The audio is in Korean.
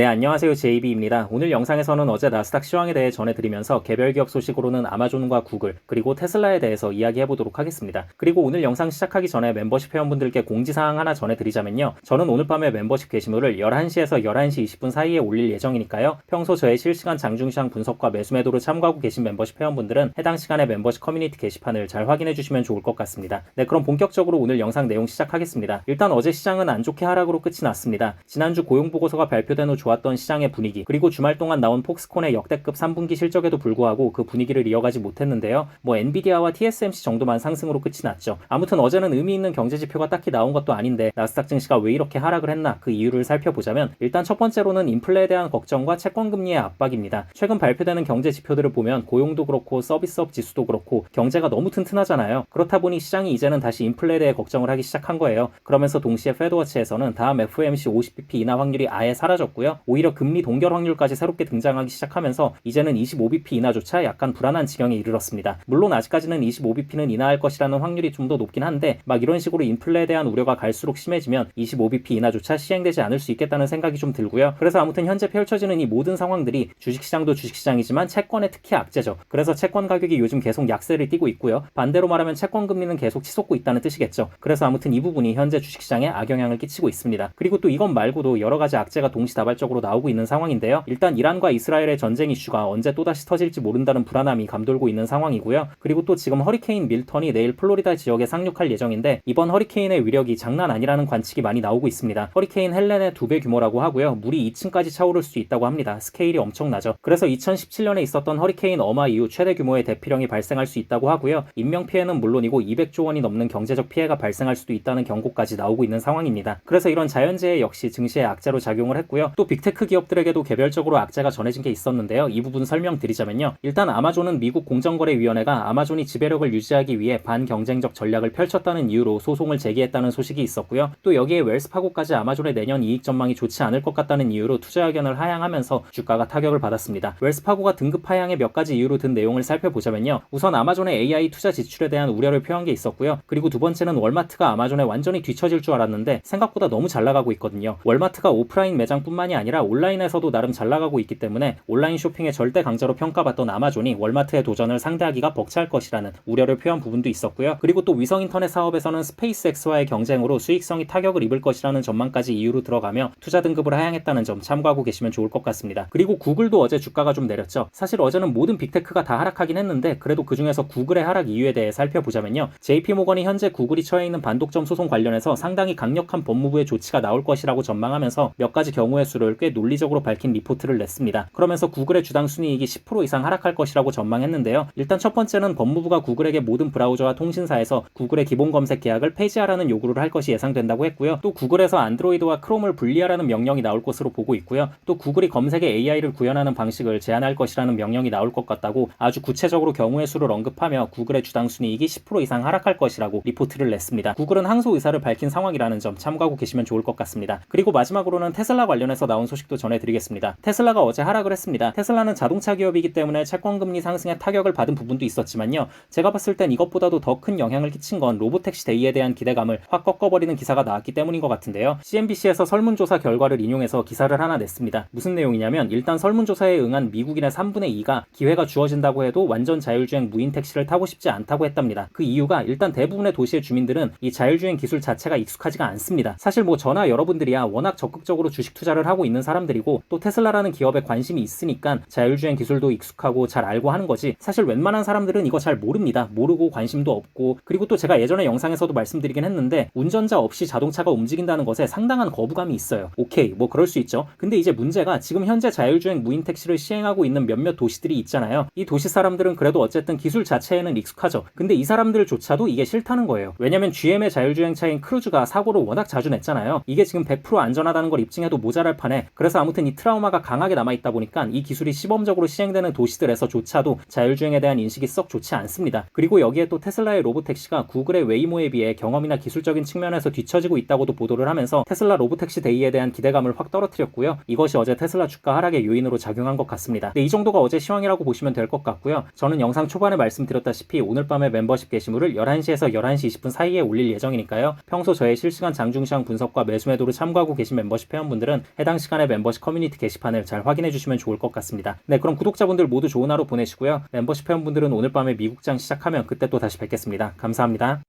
네, 안녕하세요. JB입니다. 오늘 영상에서는 어제 나스닥 시황에 대해 전해드리면서 개별 기업 소식으로는 아마존과 구글, 그리고 테슬라에 대해서 이야기해보도록 하겠습니다. 그리고 오늘 영상 시작하기 전에 멤버십 회원분들께 공지사항 하나 전해드리자면요. 저는 오늘 밤에 멤버십 게시물을 11시에서 11시 20분 사이에 올릴 예정이니까요. 평소 저의 실시간 장중시장 분석과 매수 매도를 참고하고 계신 멤버십 회원분들은 해당 시간에 멤버십 커뮤니티 게시판을 잘 확인해주시면 좋을 것 같습니다. 네, 그럼 본격적으로 오늘 영상 내용 시작하겠습니다. 일단 어제 시장은 안 좋게 하락으로 끝이 났습니다. 지난주 고용보고서가 발표된 후 좋았던 시장의 분위기 그리고 주말 동안 나온 폭스콘의 역대급 3분기 실적에도 불구하고 그 분위기를 이어가지 못했는데요. 뭐 엔비디아와 TSMC 정도만 상승으로 끝이 났죠. 아무튼 어제는 의미 있는 경제 지표가 딱히 나온 것도 아닌데 나스닥 증시가 왜 이렇게 하락을 했나 그 이유를 살펴보자면 일단 첫 번째로는 인플레에 대한 걱정과 채권 금리의 압박입니다. 최근 발표되는 경제 지표들을 보면 고용도 그렇고 서비스업 지수도 그렇고 경제가 너무 튼튼하잖아요. 그렇다 보니 시장이 이제는 다시 인플레에 대해 걱정을 하기 시작한 거예요. 그러면서 동시에 페드워치에서는 다음 FOMC 50bp 인하 확률이 아예 사라졌고요. 오히려 금리 동결 확률까지 새롭게 등장하기 시작하면서 이제는 25bp 인하조차 약간 불안한 지경에 이르렀습니다. 물론 아직까지는 25bp는 인하할 것이라는 확률이 좀 더 높긴 한데 막 이런 식으로 인플레에 대한 우려가 갈수록 심해지면 25bp 인하조차 시행되지 않을 수 있겠다는 생각이 좀 들고요. 그래서 아무튼 현재 펼쳐지는 이 모든 상황들이 주식시장도 주식시장이지만 채권에 특히 악재죠. 그래서 채권 가격이 요즘 계속 약세를 띠고 있고요. 반대로 말하면 채권 금리는 계속 치솟고 있다는 뜻이겠죠. 그래서 아무튼 이 부분이 현재 주식시장에 악영향을 끼치고 있습니다. 그리고 또 이것 말고도 여러 가지 악재가 동시다발적으로 나오고 있는 상황인데요. 일단 이란과 이스라엘의 전쟁 이슈가 언제 또다시 터질지 모른다는 불안함이 감돌고 있는 상황이고요. 그리고 또 지금 허리케인 밀턴이 내일 플로리다 지역에 상륙할 예정인데 이번 허리케인의 위력이 장난 아니라는 관측이 많이 나오고 있습니다. 허리케인 헬렌의 두 배 규모라고 하고요. 물이 2층까지 차오를 수 있다고 합니다. 스케일이 엄청나죠. 그래서 2017년에 있었던 허리케인 어마 이후 최대 규모의 대피령이 발생할 수 있다고 하고요. 인명 피해는 물론이고 200조 원이 넘는 경제적 피해가 발생할 수도 있다는 경고까지 나오고 있는 상황입니다. 그래서 이런 자연재해 역시 증시의 악재로 작용을 했고요. 또 빅테크 기업들에게도 개별적으로 악재가 전해진 게 있었는데요. 이 부분 설명드리자면요. 일단 아마존은 미국 공정거래위원회가 아마존이 지배력을 유지하기 위해 반경쟁적 전략을 펼쳤다는 이유로 소송을 제기했다는 소식이 있었고요. 또 여기에 웰스파고까지 아마존의 내년 이익 전망이 좋지 않을 것 같다는 이유로 투자 의견을 하향하면서 주가가 타격을 받았습니다. 웰스파고가 등급 하향의 몇 가지 이유로 든 내용을 살펴보자면요. 우선 아마존의 AI 투자 지출에 대한 우려를 표한 게 있었고요. 그리고 두 번째는 월마트가 아마존에 완전히 뒤처질 줄 알았는데 생각보다 너무 잘 나가고 있거든요. 월마트가 오프라인 매장뿐만이 아니라 온라인에서도 나름 잘 나가고 있기 때문에 온라인 쇼핑의 절대 강자로 평가받던 아마존이 월마트의 도전을 상대하기가 벅찰 것이라는 우려를 표한 부분도 있었고요. 그리고 또 위성 인터넷 사업에서는 스페이스X와의 경쟁으로 수익성이 타격을 입을 것이라는 전망까지 이유로 들어가며 투자 등급을 하향했다는 점 참고하고 계시면 좋을 것 같습니다. 그리고 구글도 어제 주가가 좀 내렸죠. 사실 어제는 모든 빅테크가 다 하락하긴 했는데 그래도 그 중에서 구글의 하락 이유에 대해 살펴보자면요. JP 모건이 현재 구글이 처해 있는 반독점 소송 관련해서 상당히 강력한 법무부의 조치가 나올 것이라고 전망하면서 몇 가지 경우의 수를 꽤 논리적으로 밝힌 리포트를 냈습니다. 그러면서 구글의 주당 순이익이 10% 이상 하락할 것이라고 전망했는데요. 일단 첫 번째는 법무부가 구글에게 모든 브라우저와 통신사에서 구글의 기본 검색 계약을 폐지하라는 요구를 할 것이 예상된다고 했고요. 또 구글에서 안드로이드와 크롬을 분리하라는 명령이 나올 것으로 보고 있고요. 또 구글이 검색에 AI를 구현하는 방식을 제한할 것이라는 명령이 나올 것 같다고 아주 구체적으로 경우의 수를 언급하며 구글의 주당 순이익이 10% 이상 하락할 것이라고 리포트를 냈습니다. 구글은 항소 의사를 밝힌 상황이라는 점 참고하고 계시면 좋을 것 같습니다. 그리고 마지막으로는 테슬라 관련해서 나온 소식도 전해드리겠습니다. 테슬라가 어제 하락을 했습니다. 테슬라는 자동차 기업이기 때문에 채권 금리 상승에 타격을 받은 부분도 있었지만요. 제가 봤을 땐 이것보다도 더 큰 영향을 끼친 건 로보택시 데이에 대한 기대감을 확 꺾어버리는 기사가 나왔기 때문인 것 같은데요. CNBC에서 설문조사 결과를 인용해서 기사를 하나 냈습니다. 무슨 내용이냐면 일단 설문조사에 응한 미국인의 3분의 2가 기회가 주어진다고 해도 완전 자율주행 무인 택시를 타고 싶지 않다고 했답니다. 그 이유가 일단 대부분의 도시의 주민들은 이 자율주행 기술 자체가 익숙하지가 않습니다. 사실 뭐 저나 여러분들이야 워낙 적극적으로 주식 투자를 하고 있는 사람들이고 또 테슬라라는 기업에 관심이 있으니까 자율주행 기술도 익숙하고 잘 알고 하는 거지 사실 웬만한 사람들은 이거 잘 모릅니다. 모르고 관심도 없고 그리고 또 제가 예전에 영상에서도 말씀드리긴 했는데 운전자 없이 자동차가 움직인다는 것에 상당한 거부감이 있어요. 오케이 뭐 그럴 수 있죠. 근데 이제 문제가 지금 현재 자율주행 무인 택시를 시행하고 있는 몇몇 도시들이 있잖아요. 이 도시 사람들은 그래도 어쨌든 기술 자체에는 익숙하죠. 근데 이 사람들조차도 이게 싫다는 거예요. 왜냐면 GM의 자율주행 차인 크루즈가 사고를 워낙 자주 냈잖아요. 이게 지금 100% 안전하다는 걸 입증해도 모자랄 판에 그래서 아무튼 이 트라우마가 강하게 남아있다 보니까 이 기술이 시범적으로 시행되는 도시들에서조차도 자율주행에 대한 인식이 썩 좋지 않습니다. 그리고 여기에 또 테슬라의 로보택시가 구글의 웨이모에 비해 경험이나 기술적인 측면에서 뒤처지고 있다고도 보도를 하면서 테슬라 로보택시 데이에 대한 기대감을 확 떨어뜨렸고요. 이것이 어제 테슬라 주가 하락의 요인으로 작용한 것 같습니다. 네, 이 정도가 어제 시황이라고 보시면 될 것 같고요. 저는 영상 초반에 말씀드렸다시피 오늘 밤에 멤버십 게시물을 11시에서 11시 20분 사이에 올릴 예정이니까요. 평소 저의 실시간 장중시황 분석과 매수 매도를 참고하고 계신 멤버십 회원분들은 해당 시간 시간에 멤버십 커뮤니티 게시판을 잘 확인해 주시면 좋을 것 같습니다. 네, 그럼 구독자분들 모두 좋은 하루 보내시고요. 멤버십 회원분들은 오늘 밤에 미국장 시작하면 그때 또 다시 뵙겠습니다. 감사합니다.